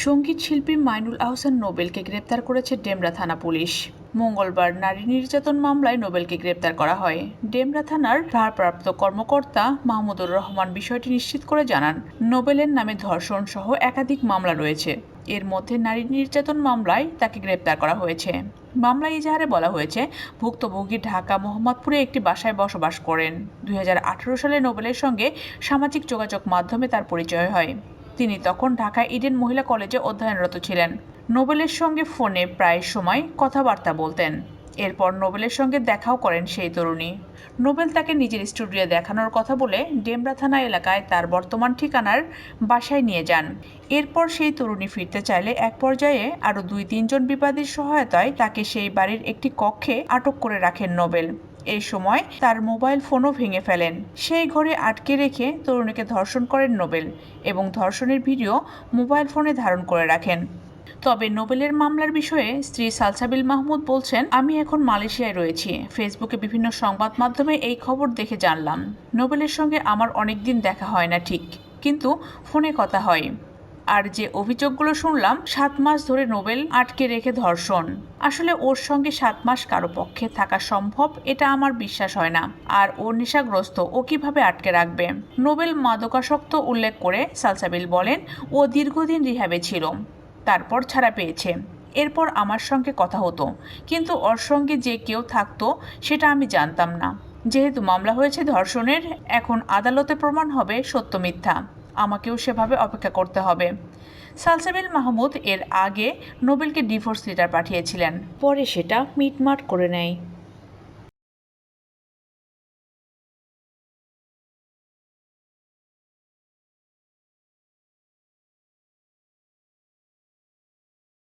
সংগীত শিল্পী মাইনুল আহসান নোবেলকে গ্রেপ্তার করেছে ডেমরা থানা পুলিশ। মঙ্গলবার নারী নির্যাতন মামলায় নোবেলকে গ্রেপ্তার করা হয়। ডেমরা থানার ভারপ্রাপ্ত কর্মকর্তা মাহমুদুর রহমান বিষয়টি নিশ্চিত করে জানান, নোবেলের নামে ধর্ষণ সহ একাধিক মামলা রয়েছে। এর মধ্যে নারী নির্যাতন মামলায় তাকে গ্রেপ্তার করা হয়েছে। মামলায় ইজাহারে বলা হয়েছে, ভুক্তভোগী ঢাকা মোহাম্মদপুরে একটি বাসায় বসবাস করেন। দুই হাজার আঠারো সালে নোবেলের সঙ্গে সামাজিক যোগাযোগ মাধ্যমে তার পরিচয় হয়। তিনি তখন ঢাকা ইডেন মহিলা কলেজে অধ্যয়নরত ছিলেন। নোবেলের সঙ্গে ফোনে প্রায় সময় কথাবার্তা বলতেন। এরপর নোবেলের সঙ্গে দেখাও করেন সেই তরুণী। নোবেল তাকে নিজের স্টুডিও দেখানোর কথা বলে ডেমরা থানা এলাকায় তার বর্তমান ঠিকানার বাসায় নিয়ে যান। এরপর সেই তরুণী ফিরতে চাইলে এক পর্যায়ে আরও দুই তিনজন বিবাদীর সহায়তায় তাকে সেই বাড়ির একটি কক্ষে আটক করে রাখেন নোবেল। এই সময় তার মোবাইল ফোনও ভেঙে ফেলেন। সেই ঘরে আটকে রেখে তরুণীকে ধর্ষণ করেন নোবেল এবং ধর্ষণের ভিডিও মোবাইল ফোনে ধারণ করে রাখেন। তবে নোবেলের মামলার বিষয়ে স্ত্রী সালসাবিল মাহমুদ বলছেন, আমি এখন মালয়েশিয়ায় রয়েছি। ফেসবুকে বিভিন্ন সংবাদ মাধ্যমে এই খবর দেখে জানলাম। নোবেলের সঙ্গে আমার অনেক দিন দেখা হয় না ঠিক, কিন্তু ফোনে কথা হয়। আর যে অভিযোগগুলো শুনলাম, সাত মাস ধরে নোবেল আটকে রেখে ধর্ষণ। আসলে ওর সঙ্গে সাত মাস কারও পক্ষে থাকা সম্ভব, এটা আমার বিশ্বাস হয় না। আর ও নেশাগ্রস্ত, ও কীভাবে আটকে রাখবে? নোবেল মাদকাসক্ত উল্লেখ করে সালসাবিল বলেন, ও দীর্ঘদিন রিহাবে ছিল, তারপর ছাড়া পেয়েছে। এরপর আমার সঙ্গে কথা হতো, কিন্তু ওর সঙ্গে যে কেউ থাকতো, সেটা আমি জানতাম না। যেহেতু মামলা হয়েছে ধর্ষণের, এখন আদালতে প্রমাণ হবে সত্য মিথ্যা। আমাকেও সেভাবে অপেক্ষা করতে হবে। সালসাবিল মাহমুদ এর আগে নোবেলকে ডিভোর্স লেটার পাঠিয়েছিলেন। পরে সেটা মিটমাট করে নেয়।